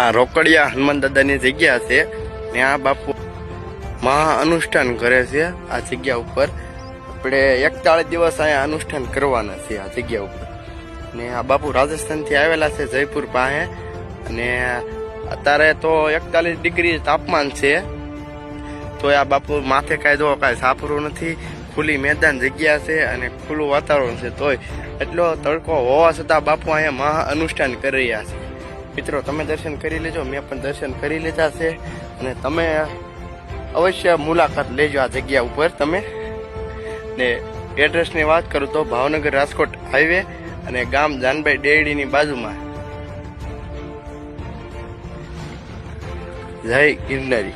આ રોકડિયા હનુમાન દાદાની જગ્યા છે ને આ બાપુ મહા અનુષ્ઠાન કરે છે આ જગ્યા ઉપર. આપણે એકતાળીસ દિવસ અહીંયા અનુષ્ઠાન કરવાના છે આ જગ્યા ઉપર. ને આ બાપુ રાજસ્થાનથી આવેલા છે જયપુર પાસે. અને અત્યારે તો એકતાલીસ ડિગ્રી તાપમાન છે. તો આ બાપુ માથે કાંઈ જો કાંઈ સાપરું નથી. ખુલ્લી મેદાન જગ્યા છે અને ખુલ્લું વાતાવરણ છે તોય. એટલો તડકો હોવા છતાં બાપુ અહીંયા મહા અનુષ્ઠાન કરી રહ્યા છે. મિત્રો, તમે દર્શન કરી લેજો, મેં પણ દર્શન કરી લીધા છે. અને તમે અવશ્ય મુલાકાત લેજો આ જગ્યા ઉપર તમે. ને એડ્રેસની વાત કરું તો ભાવનગર રાજકોટ હાઈવે અને ગામ જાનભાઈ ડેડીની બાજુમાં. જય ગિરનારી.